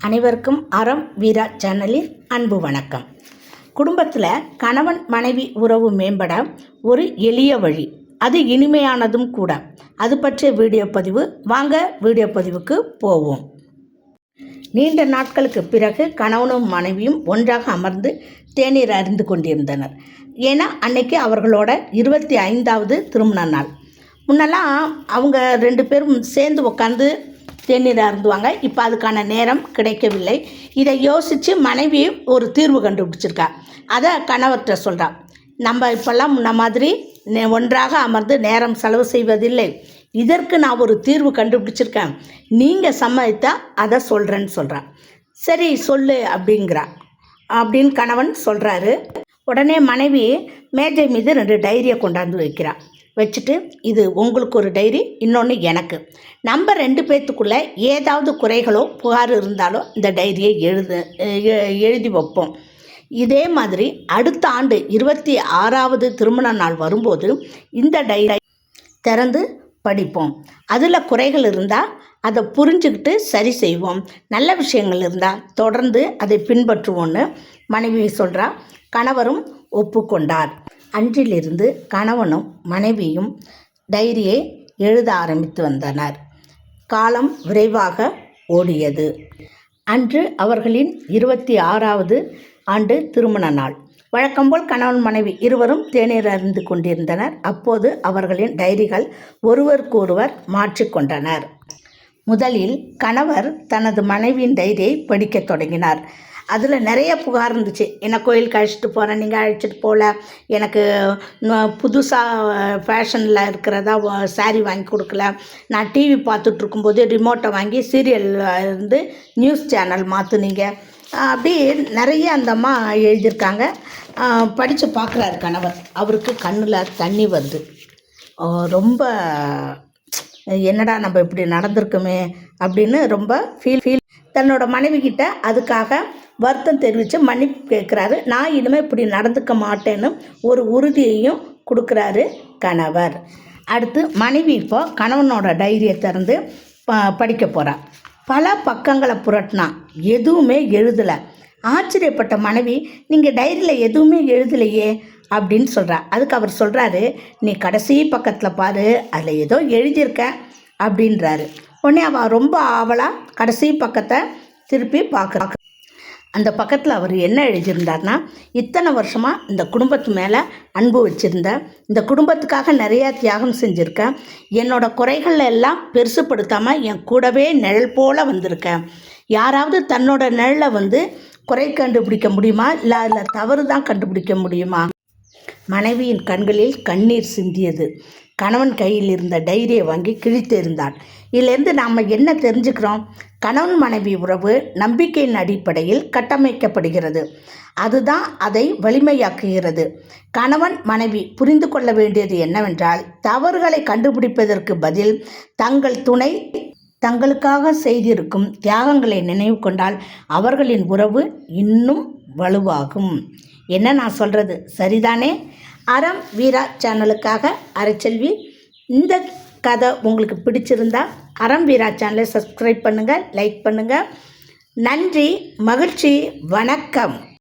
அனைவருக்கும் அறம் வீரா சேனலின் அன்பு வணக்கம். குடும்பத்தில் கணவன் மனைவி உறவு மேம்பட ஒரு எளிய வழி. அது இனிமையானதும் கூட. அது பற்றிய வீடியோ பதிவு. வாங்க வீடியோ பதிவுக்கு போவோம். நீண்ட நாட்களுக்கு பிறகு கணவனும் மனைவியும் ஒன்றாக அமர்ந்து தேநீர் அறிந்து கொண்டிருந்தனர். ஏன்னா அன்னைக்கு அவர்களோட இருபத்தி ஐந்தாவது திருமண நாள். முன்னெல்லாம் அவங்க ரெண்டு பேரும் சேர்ந்து உட்காந்து தேநீர் அருந்துவாங்க. இப்போ அதுக்கான நேரம் கிடைக்கவில்லை. இதை யோசித்து மனைவி ஒரு தீர்வு கண்டுபிடிச்சிருக்கா. அதை கணவர்கிட்ட சொல்கிறா நம்ம இப்போல்லாம் முன்ன மாதிரி ஒன்றாக அமர்ந்து நேரம் செலவு செய்வதில்லை. இதற்கு நான் ஒரு தீர்வு கண்டுபிடிச்சிருக்கேன். நீங்கள் சம்மதித்தா அதை சொல்கிறேன்னு சொல்கிறான் சரி சொல்லு அப்படிங்கிறா. அப்படின்னு கணவன் சொல்கிறாரு உடனே மனைவி மேஜை மீது ரெண்டு டைரியை கொண்டாந்து வைக்கிறான் வச்சுட்டு இது உங்களுக்கு ஒரு டைரி இன்னொன்று எனக்கு. நம்ம ரெண்டு பேர்த்துக்குள்ளே ஏதாவது குறைகளோ புகார் இருந்தாலோ இந்த டைரியை எழுது எ- எழுதி வைப்போம். இதே மாதிரி அடுத்த ஆண்டு இருபத்தி ஆறாவது திருமண நாள் வரும்போது இந்த டைரி திறந்து படிப்போம். அதில் குறைகள் இருந்தால் அதை புரிஞ்சுக்கிட்டு சரி செய்வோம். நல்ல விஷயங்கள் இருந்தால் தொடர்ந்து அதை பின்பற்றுவோன்னு மனைவி சொல்கிறா கணவரும் ஒப்புக்கொண்டார். அன்றிலிருந்து கணவனும் மனைவியும் டைரியை எழுத ஆரம்பித்து வந்தனர். காலம் விரைவாக ஓடியது. அன்று அவர்களின் இருபத்தி ஆறாவது ஆண்டு திருமண நாள். வழக்கம்போல் கணவன் மனைவி இருவரும் தேநீர் அருந்து கொண்டிருந்தனர். அப்போது அவர்களின் டைரிகள் ஒருவருக்கொருவர் மாற்றிக்கொண்டனர் முதலில் கணவர் தனது மனைவியின் டைரியை படிக்கத் தொடங்கினார். அதில் நிறைய புகார் இருந்துச்சு. என்னை கோயிலுக்கு அழைச்சிட்டு போகிறேன் நீங்கள் அழைச்சிட்டு போகல எனக்கு புதுசாக ஃபேஷனில் இருக்கிறதா சாரீ வாங்கி கொடுக்கல. நான் டிவி பார்த்துட்ருக்கும்போது ரிமோட்டை வாங்கி சீரியல் இருந்து நியூஸ் சேனல் மாற்றுனீங்க அப்படி நிறைய அந்த அம்மா எழுதியிருக்காங்க. படித்து பார்க்குறாரு கணவர். அவருக்கு கண்ணில் தண்ணி வருது. ரொம்ப என்னடா நம்ம இப்படி நடந்திருக்குமே அப்படின்னு ரொம்ப ஃபீல் ஃபீல் தன்னோட மனைவி கிட்ட அதுக்காக வருத்தம் தெரிவித்து மன்னிப்பு கேட்குறாரு. நான் இனிமேல் இப்படி நடந்துக்க மாட்டேன்னு ஒரு உறுதியையும் கொடுக்குறாரு கணவர். அடுத்து மனைவி இப்போ கணவனோட டைரியை திறந்து ப படிக்க போகிறார் பல பக்கங்களை புரட்டினான் எதுவுமே எழுதலை. ஆச்சரியப்பட்ட மனைவி நீங்கள் டைரியில் எதுவுமே எழுதலையே அப்படின்னு சொல்கிறா அதுக்கு அவர் சொல்கிறாரு நீ கடைசி பக்கத்தில் பாரு அதில் ஏதோ எழுதியிருக்க அப்படின்றாரு. உடனே அவள் ரொம்ப ஆவலாக கடைசி பக்கத்தை திருப்பி பார்க்குறா. அந்த பக்கத்தில் அவர் என்ன எழுதியிருந்தார்னா இத்தனை வருஷமாக இந்த குடும்பத்து மேலே அன்பு வச்சுருந்தேன் இந்த குடும்பத்துக்காக நிறையா தியாகம் செஞ்சுருக்கேன் என்னோடய குறைகள் எல்லாம் பெருசுப்படுத்தாமல் என் கூடவே நிழல் போல் வந்திருக்கேன். யாராவது தன்னோட நிழலை வந்து குறை கண்டுபிடிக்க முடியுமா? இல்லை அதில் தவறு தான் கண்டுபிடிக்க முடியுமா? மனைவியின் கண்களில் கண்ணீர் சிந்தியது. கணவன் கையில் இருந்த டைரியை வாங்கி கிழித்திருந்தான் இதிலேருந்து நாம் என்ன தெரிஞ்சுக்கிறோம்? கணவன் மனைவி உறவு நம்பிக்கையின் அடிப்படையில் கட்டமைக்கப்படுகிறது. அதுதான் அதை வலிமையாக்குகிறது. கணவன் மனைவி புரிந்து கொள்ள வேண்டியது என்னவென்றால் தவறுகளை கண்டுபிடிப்பதற்கு பதில் தங்கள் துணை தங்களுக்காக செய்திருக்கும் தியாகங்களை நினைவு கொண்டால் அவர்களின் உறவு இன்னும் வலுவாகும். என்ன நான் சொல்கிறது சரிதானே? அறம் வீரா சேனலுக்காக அரைச்செல்வி இந்த கதை உங்களுக்கு பிடிச்சிருந்தா அறம் வீரா சேனலை சப்ஸ்கிரைப் பண்ணுங்கள் லைக் பண்ணுங்கள் நன்றி மகிழ்ச்சி வணக்கம்.